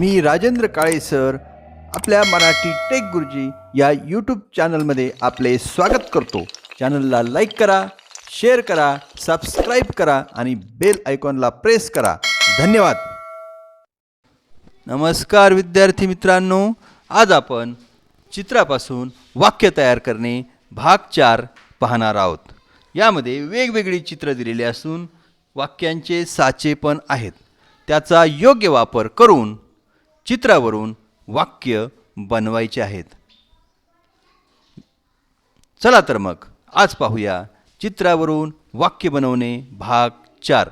मी Rajendra Kale sir. आपल्या Marathi take गुरुजी या यूट्यूब चॅनलमध्ये आपले स्वागत करतो. चॅनलला लाईक करा शेअर करा सबस्क्राईब करा आणि बेल आयकॉनला प्रेस करा. धन्यवाद. नमस्कार विद्यार्थी मित्रांनो. आज आपण चित्रापासून वाक्य तयार करणे भाग चार पाहणार आहोत. यामध्ये वेगवेगळी चित्र दिलेली असून वाक्यांचे साचे पण आहेत. त्याचा योग्य वापर करून चित्रावरून वाक्य बनवायचे आहेत. चला तर मग आज पाहूया चित्रावरून वाक्य बनवणे भाग चार.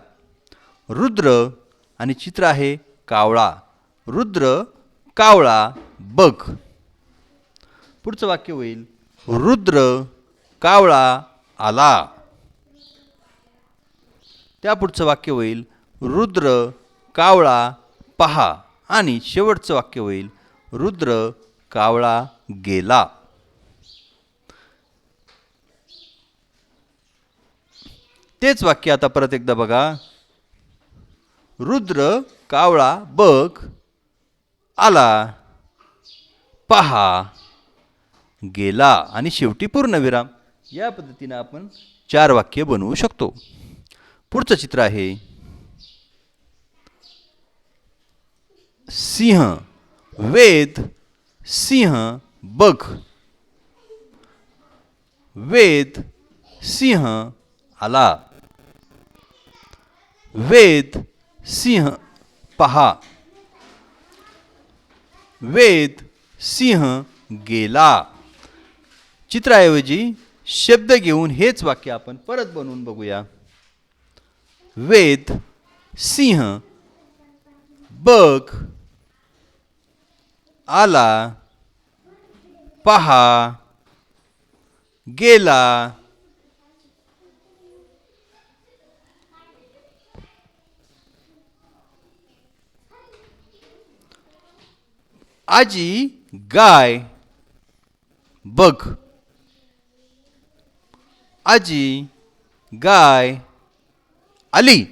रुद्र आणि चित्र आहे कावळा. रुद्र कावळा बघ. पुढचं वाक्य होईल रुद्र कावळा आला. त्या पुढचं वाक्य होईल रुद्र कावळा पहा. आणि शेवटचं वाक्य होईल रुद्र कावळा गेला. तेच वाक्य आता परत एकदा बघा. रुद्र कावळा बघ आला पहा गेला. आणि शेवटी पूर्णविराम. या पद्धतीनं आपण चार वाक्य बनवू शकतो. पुढचं चित्र आहे सिंह वेद सिंह बघ. वेद सिंह आला. वेद सिंह पहा. वेद सिंह गेला. चित्राऐवजी शब्द घेऊन हेच वाक्य आपण परत बनवून बघूया. वेद सिंह बघ. आला पहा गेला. आजी गाय बघ. आजी गाय आली.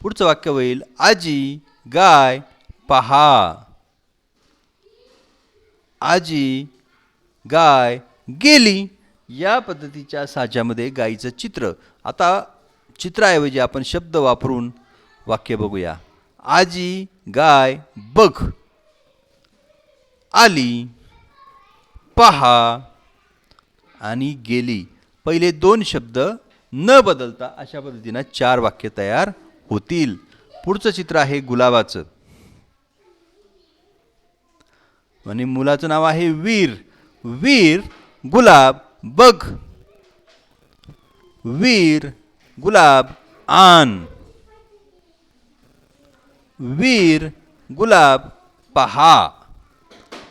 पुढचं वाक्य होईल आजी गाय पहा. आजी गाय गेली. या पद्धतीच्या साच्यामध्ये गायीचं चित्र. आता चित्राऐवजी आपण शब्द वापरून वाक्य बघूया. आजी गाय बघ. आली पहा आणि गेली. पहिले दोन शब्द न बदलता अशा पद्धतीनं चार वाक्य तयार होतील. पुढचं चित्र आहे गुलाबाचं. आणि मुलाचं नाव आहे वीर. वीर गुलाब बघ. वीर गुलाब आन वीर गुलाब पहा.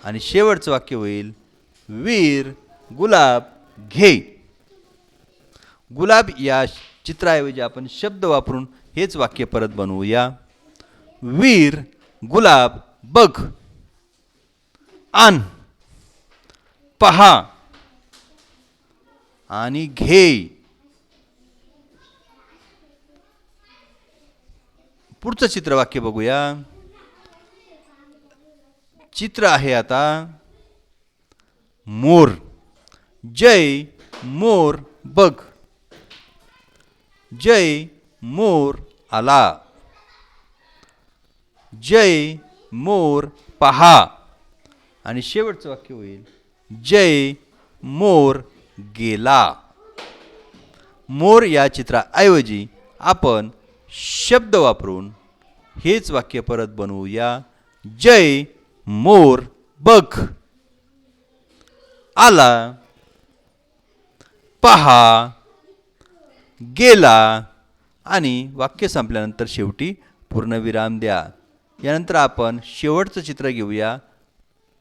आणि शेवटचं वाक्य होईल वीर गुलाब घे. गुलाब या चित्राऐवजी आपण शब्द वापरून हेच वाक्य परत बनवूया. वीर गुलाब बघ. आण पहा आणि घे. पुढचं चित्रवाक्य बघूया. चित्र आहे आता मोर. जय मोर बघ. जय मोर आला. जय मोर पहा. आणि शेवटचं वाक्य होईल. जय मोर गेला. मोर या चित्राऐवजी आपण शब्द वापरून हेच वाक्य परत बनवूया. जय मोर बघ. आला. पहा. गेला. आणि वाक्य संपल्यानंतर शेवटी पूर्णविराम द्या. यानंतर आपण शेवटचं चित्र घेऊया.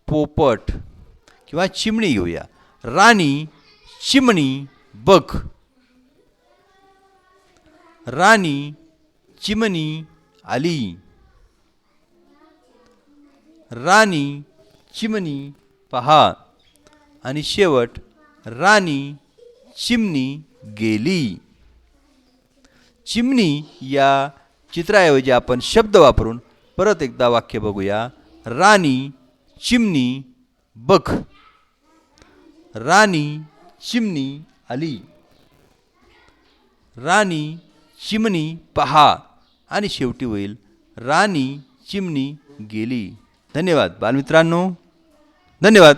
पोपट किंवा चिमणी घेऊया राणी चिमणी बघ. राणी चिमणी आली. राणी चिमणी पहा. आणि शेवट राणी चिमणी गेली. चिमणी या चित्राऐवजी आपण शब्द वापरून परत एकदा वाक्य बघूया. राणी चिमणी बघ राणी चिमणी आली राणी चिमणी पहा आणि शेवटी होईल राणी चिमणी गेली. धन्यवाद. बालमित्रांनो धन्यवाद.